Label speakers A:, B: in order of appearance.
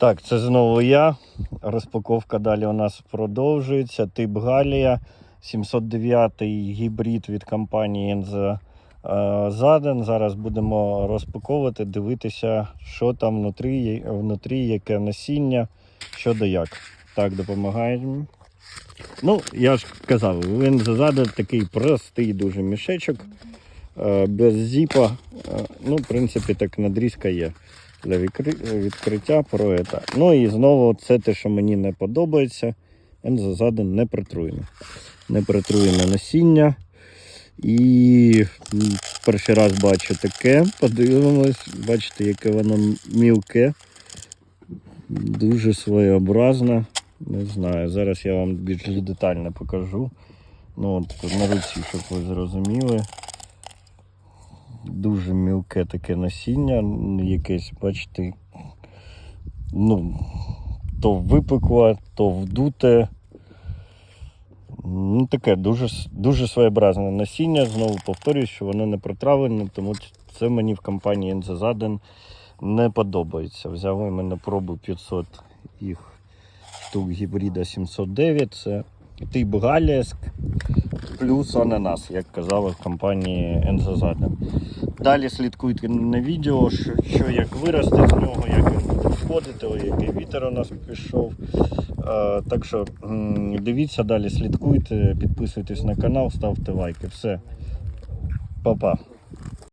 A: Так, це знову я. Розпаковка далі у нас продовжується. Тип Галія, 709 гібрид від компанії е, Заден. Зараз будемо розпаковувати, дивитися, що там внутрі, внутрі яке насіння, що да як. Так, допомагаємо. Ну, я ж казав, він Заден такий простий дуже мішечок, е, без зіпа. Е, Ну, в принципі, так надрізка є для відкриття про це. Ну і знову це те, що мені не подобається. Він не притруєне. Не притруєне насіння. І перший раз бачу таке. Подивимось, бачите, яке воно мілке. Дуже своєобразне. Не знаю. Зараз я вам більш детально покажу. Ну, от на руці, щоб ви зрозуміли. Дуже мілке таке насіння, якесь, бачите, ну, то випекло, то вдуте. Ну, таке дуже, дуже своєобразне насіння. Знову повторюю, що воно не протравлене, тому це мені в компанії Ензазаден не подобається. Взяли ми на пробу 500 їх штук гібрида 709. Це тип Галієск плюс ананас, як казали в компанії Ензазаден. Далі слідкуйте на відео, що, що як виросте з нього, як він буде входити, який вітер у нас пішов. Е, так що дивіться далі, слідкуйте, підписуйтесь на канал, ставте лайки. Все. Па-па.